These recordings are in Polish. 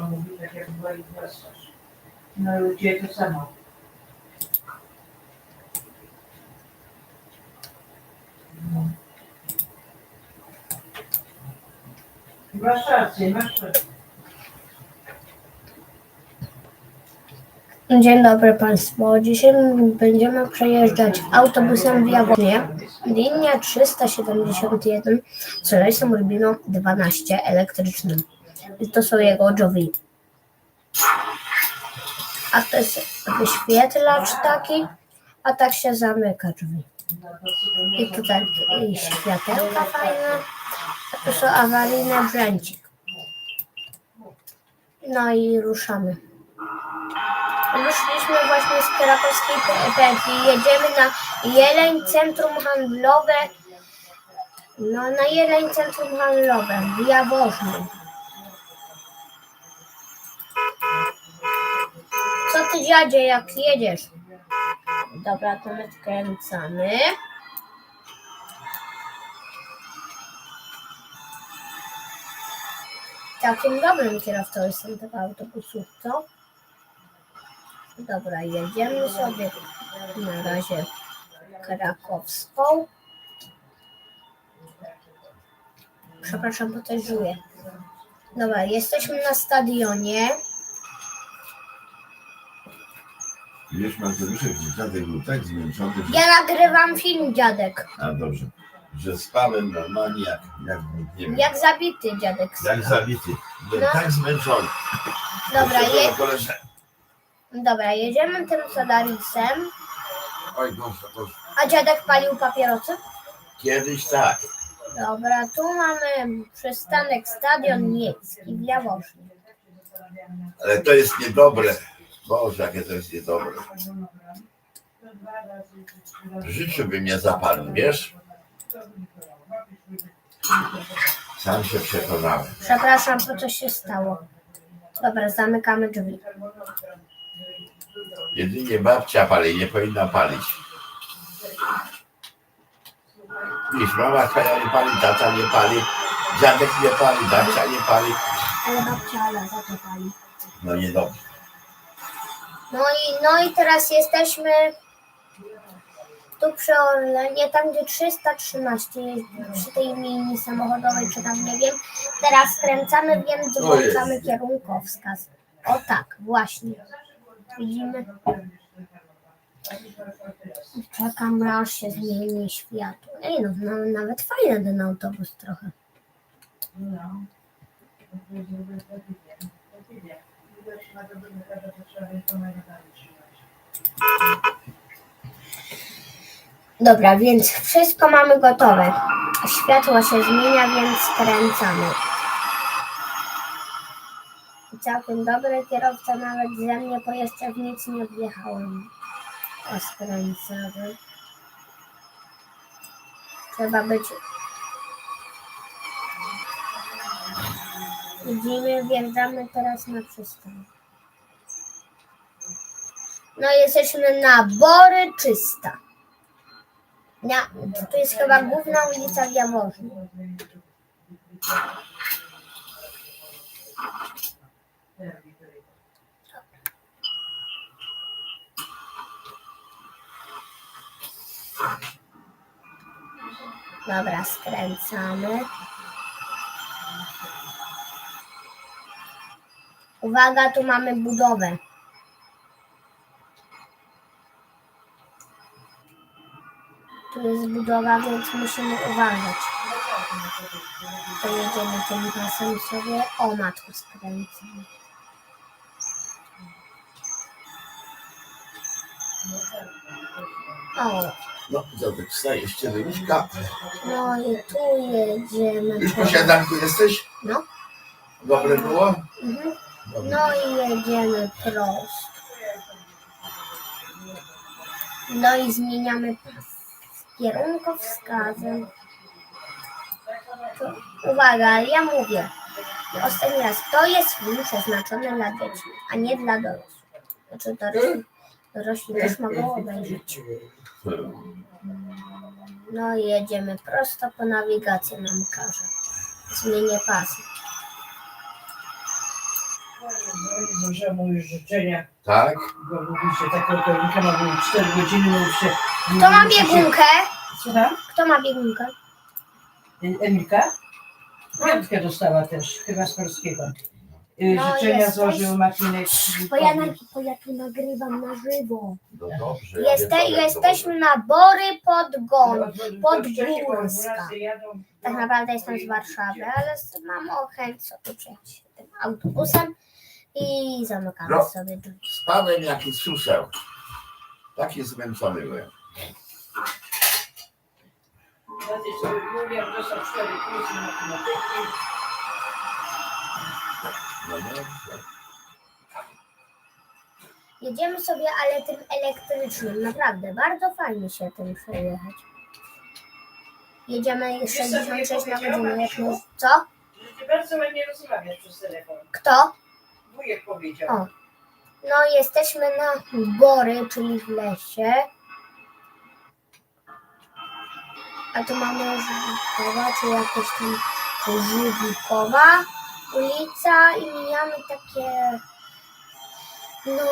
Sasza mówi, tak jak była i teraz Sasza. No Ciebie to samo. No. Masz rację, masz rację. Dzień dobry Państwu. Dzisiaj będziemy przejeżdżać autobusem w Jawonie. Linia 371 z rejsem Rubino 12 elektrycznym. To są jego drzwi. A to jest wyświetlacz taki, a tak się zamyka drzwi. I tutaj i światełka fajne, a tu są awaryjne brzęcik. No i ruszamy. Wyszliśmy właśnie z krakowskiej pętli. Jedziemy na Jeleń Centrum Handlowe. No, na Jeleń Centrum Handlowe w Jaworznie. Ty dziadzie, jak jedziesz? Dobra, to my skręcamy. Całkiem dobrym kierowcą jestem tego autobusu, co? Dobra, jedziemy sobie na razie krakowską. Przepraszam, bo też żuję. Dobra, jesteśmy na stadionie. Wiesz, Mateuszek, że dziadek był tak zmęczony, że... Ja nagrywam film, dziadek. A dobrze. Że spałem normalnie jak, jak nie wiem, jak, Jak zabity dziadek. spał. zabity. Byłem No. tak zmęczony. Dobra, Poszedłem je, dobra, jedziemy tym Solarisem. Oj, Boże, Boże. A dziadek palił papierosy? Kiedyś tak. Dobra, tu mamy przystanek Stadion Miejski w Jaworznie. Ale to jest niedobre. Boże, jakie to jest niedobre. W życiu bym nie zapalił, wiesz? Sam się przekonałem. Przepraszam, bo coś się stało. Dobra, zamykamy drzwi. Jedynie babcia pali, nie powinna palić. Wiesz, mama twoja nie pali, tata nie pali, dziadek nie pali, babcia nie pali. Ale babcia Ala za to pali. No niedobrze. No i, no i teraz jesteśmy tu przy Orlenie, tam gdzie 313 jest, przy tej linii samochodowej, czy tam nie wiem. Teraz skręcamy, więc włączamy kierunkowskaz. O tak, właśnie. Widzimy. Czekam, aż się zmieni światło. Ej, no, no nawet fajny ten autobus trochę. No. Dobra, więc wszystko mamy gotowe. Światło się zmienia, więc skręcamy. Całkiem dobry kierowca, nawet ze mnie, bo jeszcze w nic nie wjechałem. O, skręcamy. Trzeba być... Widzimy, wjeżdżamy teraz na przystanek. No jesteśmy na Bory Czysta. Na, to jest chyba główna ulica w. Dobra, skręcamy. Uwaga, tu mamy budowę. Tu jest budowa, więc musimy uważać. To jedziemy tym pasem sobie. O, matku skręcamy. O, No, wstajesz, cię wyjść kapę. no i tu jedziemy. Już po jesteś? No. Dobre było? Mhm. Dobre. No i jedziemy prosto. No i zmieniamy pas kierunkowskazem. To, uwaga, ja mówię. Ostatni raz, to jest film przeznaczony dla dzieci, a nie dla dorosłych. Znaczy dorośli, dorośli też mogą obejrzeć. No i jedziemy prosto po nawigacji nam każe. Zmienię pasy. Może mu już życzenia, Tak? bo mówicie, taką kolinkę ma było 4 godziny, mówi się. Kto ma biegunkę? Słucham? Kto ma biegunkę? Y, Emilka? Piątkę dostała też, chyba z polskiego. Y, No, Życzenia jesteś- złożył Marcinek. Bo ja, na, bo ja tu nagrywam na żywo. No dobrze. ja Jeste, jesteśmy na Bory pod Gon. Pod Podgórska. Tak naprawdę jestem z Warszawy, ale z- mam ochęć sobie przejechać tym autobusem i zamykamy No. sobie drzwi. Spadłem jaki suseł. Taki zmęczony byłem. Mówię, że są 4 kursy matematyki. No dobrze. Jedziemy sobie, ale tym elektrycznym. Naprawdę, bardzo fajnie się tym przejechać. Jedziemy 66 na godzinę. Jak my... Co? Że ty bardzo ładnie rozmawiasz przez telefon. Kto? Wujek powiedział. O. No, jesteśmy na Bory, czyli w lesie. A tu mamy Żywikowa, czy jakoś tam Żywikowa ulica i mijamy takie... No,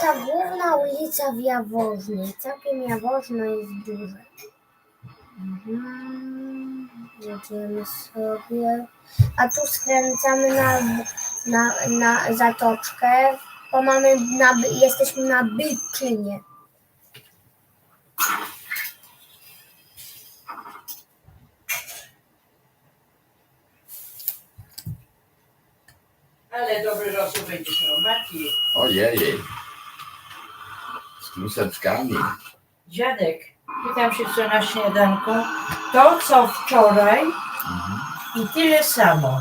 ta główna ulica w Jaworznie. Całkiem Jaworzno jest duże. Mhm. Jedziemy sobie. A tu skręcamy na, na, na zatoczkę, bo mamy na, jesteśmy na Byczynie. Będziesz miał. Ojej. Z kluseczkami. dziadek, pytam się co na śniadanko. To co wczoraj Mhm. i tyle samo.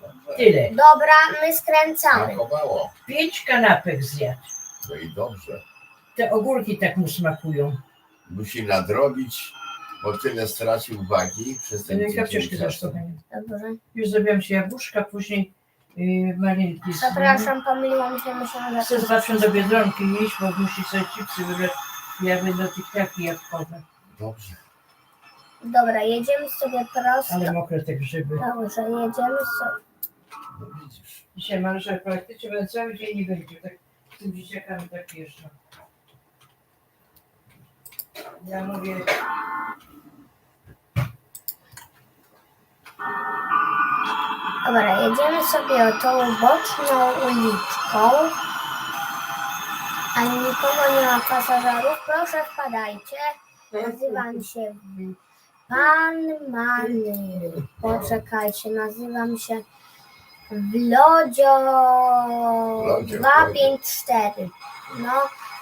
Dobrze. Tyle. Dobra, my skręcamy. Smakowało. Pięć kanapek zjadł. No i dobrze. Te ogórki tak mu smakują. Musi nadrobić, bo tyle stracił wagi przez ten tydzień Kapciuszki czasu. zresztą. Dobrze. Już zrobiłam się jabłuszka, później yy, malinki z Przepraszam, pomyliłam się, myślałam, że... Chcę z babcią do Biedronki iść, bo musi sobie chipsy wybrać. Ja będę tych kwiatki jabłkowe. Dobrze. Dobra, jedziemy sobie prosto. Ale mokre te grzyby. Dobrze, jedziemy sobie. No widzisz. Dzisiaj Marysia praktycznie będę cały dzień nie będzie. Tak, z tym dzieciakami tak jeżdżą. Ja mówię, Dobra, jedziemy sobie tą boczną uliczką. A nikogo nie ma pasażerów. Proszę wpadajcie. Nazywam się Pan Many. Poczekajcie, nazywam się Wlodzio Wlodzio, 254. No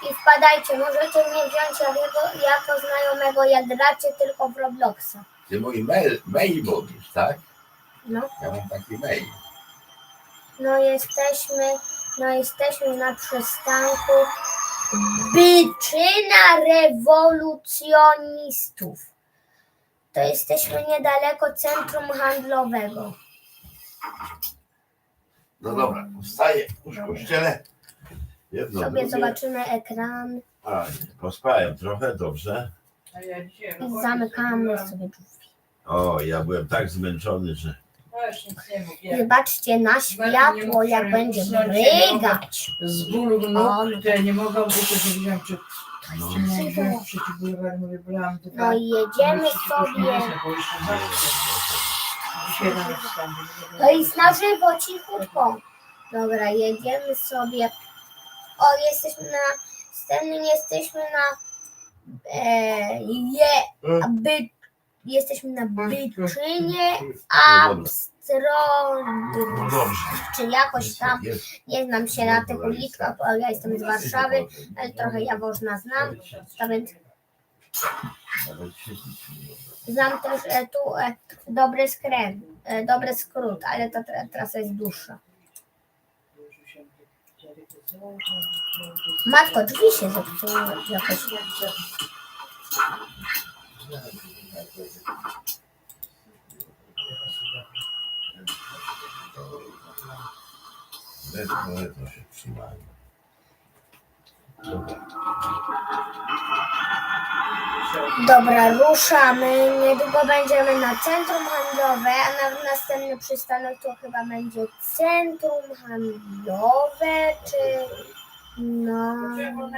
i wpadajcie, możecie mnie wziąć jako, jako znajomego, jak gracie tylko w Robloxa. Ty mój mail, mail mówisz, tak? No. Ja mam taki mail. No jesteśmy, no jesteśmy na przystanku Byczyna rewolucjonistów. To jesteśmy niedaleko centrum handlowego. No dobra, wstaję już w kościele. Jedno, Sobie drugie. zobaczymy ekran A, pospałem trochę, dobrze. i zamykamy sobie drzwi. O, ja byłem tak zmęczony, że Nie. Ja Zobaczcie na światło, jak będzie brygać. z bólu nóg, no które nie mogą być, to wiedziałam, czy no, nie. No i jedziemy sobie. nie bo To jest na żywo, cichutko. Dobra, jedziemy sobie. O, jesteśmy na. Następnym jesteśmy na. E, je, by, jesteśmy na Byczynie Abstron. Dobrze. Czy jakoś tam. Nie znam się na tych uliczkach, bo ja jestem z Warszawy, ale trochę Jaworzna znam. Więc znam też e, tu e, dobry skręt, e, dobry skrót, ale ta tra- trasa jest dłuższa. Matko, drzwi się zepsuły jakoś. Ledwo, ledwo się trzymają. Dobra. Dobra, ruszamy. Niedługo będziemy na centrum handlowe, a na następny przystanek to chyba będzie centrum handlowe, czy no. Czego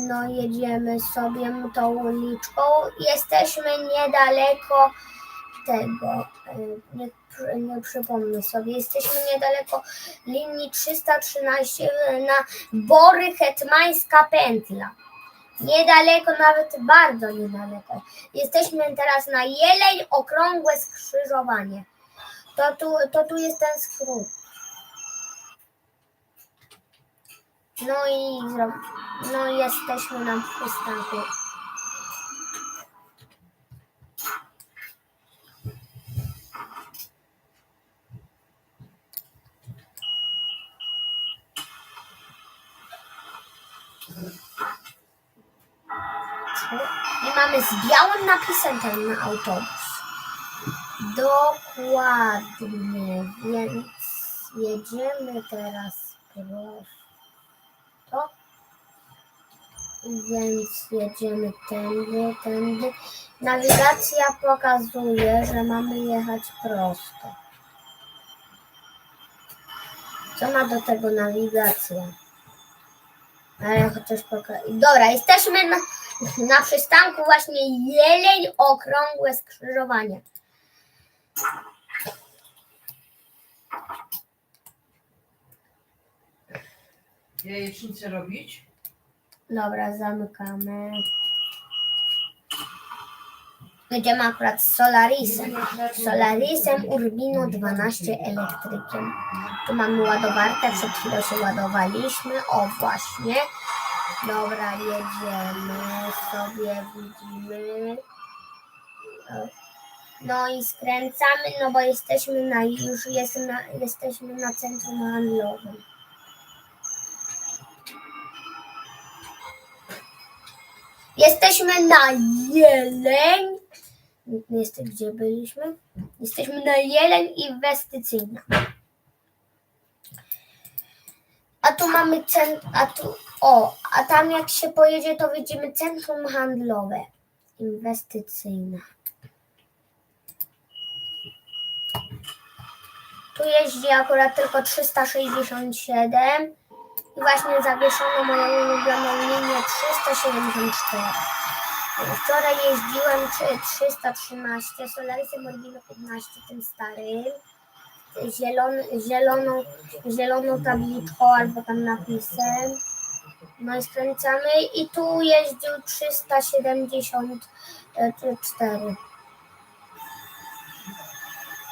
No, jedziemy sobie tą uliczką. Jesteśmy niedaleko tego. e, Nie, nie przypomnę sobie. Jesteśmy niedaleko linii 313 na Bory Hetmańska Pętla. Niedaleko, nawet bardzo niedaleko. Jesteśmy teraz na Jeleń Okrągłe Skrzyżowanie. To tu, to tu jest ten skrót. No i no i jesteśmy na przystanku. I mamy z białym napisem ten autobus. Dokładnie, więc jedziemy teraz prosto. Więc jedziemy tędy, tędy. Nawigacja pokazuje, że mamy jechać prosto. Co ma do tego nawigacja? Ale chociaż. Dobra, jesteśmy na, na przystanku właśnie Jeleń Okrągłe Skrzyżowanie. Jajecznicę robić? Dobra, zamykamy. Jedziemy akurat z Solarisem. Solarisem Urbino 12 elektrykiem. Tu mamy ładowarkę, przed chwilą się ładowaliśmy. O, właśnie. Dobra, jedziemy sobie, widzimy. No i skręcamy, no bo jesteśmy na, już jest na, jesteśmy na centrum handlowym. Jesteśmy na Jeleń. Jest, gdzie byliśmy? Jesteśmy na Jeleń Inwestycyjna. A tu mamy cen, a tu, o, a tam jak się pojedzie, to widzimy centrum handlowe. Inwestycyjne. Tu jeździ akurat tylko 367 i właśnie zawieszono moją ulubioną linię 374. Wczoraj jeździłem trzy- 313, Solarisem Orbino 15, tym starym, zielony, zieloną, zieloną tabliczką albo tam napisem. No i skręcamy i tu jeździł 374.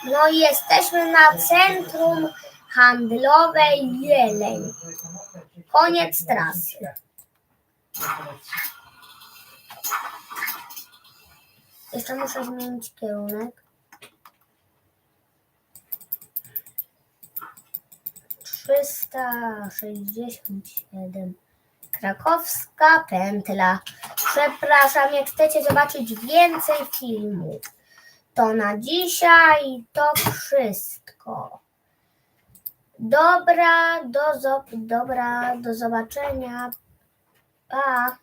No i jesteśmy na centrum handlowe Jeleń. Koniec trasy. Jeszcze muszę zmienić kierunek. Trzysta sześćdziesiąt siedem. Krakowska pętla. Przepraszam, jak chcecie zobaczyć więcej filmów, to na dzisiaj to wszystko. Dobra, do, dobra, do zobaczenia. Pa.